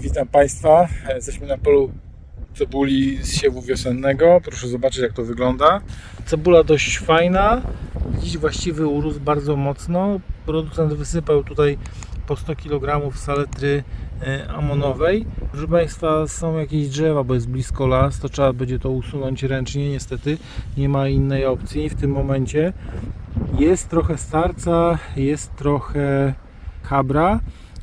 Witam Państwa. Jesteśmy na polu cebuli z siewu wiosennego. Proszę zobaczyć jak to wygląda. Cebula dość fajna. Dziś właściwy urósł bardzo mocno. Producent wysypał tutaj po 100 kg saletry e, amonowej. Proszę Państwa, są jakieś drzewa, bo jest blisko las, to trzeba będzie to usunąć ręcznie. Niestety nie ma innej opcji w tym momencie. Jest trochę starca, jest trochę kabra.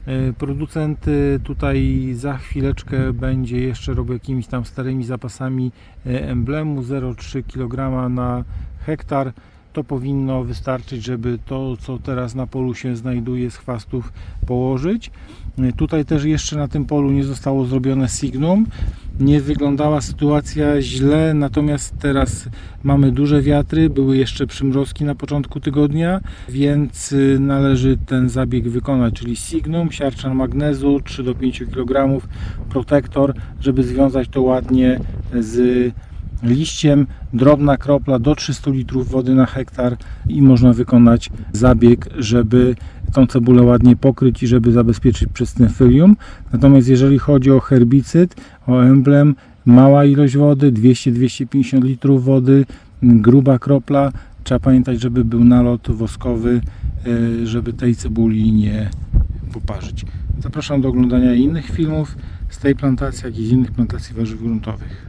E, Producent tutaj za chwileczkę będzie jeszcze robił jakimiś tam starymi zapasami e, emblemu 0,3 kg na hektar. To powinno wystarczyć, żeby to, co teraz na polu się znajduje z chwastów położyć. E, Tutaj też jeszcze na tym polu nie zostało zrobione signum. Nie wyglądała sytuacja źle, natomiast teraz mamy duże wiatry, były jeszcze przymrozki na początku tygodnia, więc y, należy ten zabieg wykonać, czyli signum, siarczan magnezu 3 do 5 kg, protektor, żeby związać to ładnie z liściem, drobna kropla do 300 litrów wody na hektar i można wykonać zabieg, żeby tą cebulę ładnie pokryć i żeby zabezpieczyć przed stymfylium. Natomiast jeżeli chodzi o herbicyd, o emblem, mała ilość wody, 200-250 litrów wody, gruba kropla, trzeba pamiętać, żeby był nalot woskowy, e, żeby tej cebuli nie poparzyć. Zapraszam do oglądania innych filmów z tej plantacji, jak i z innych plantacji warzyw gruntowych.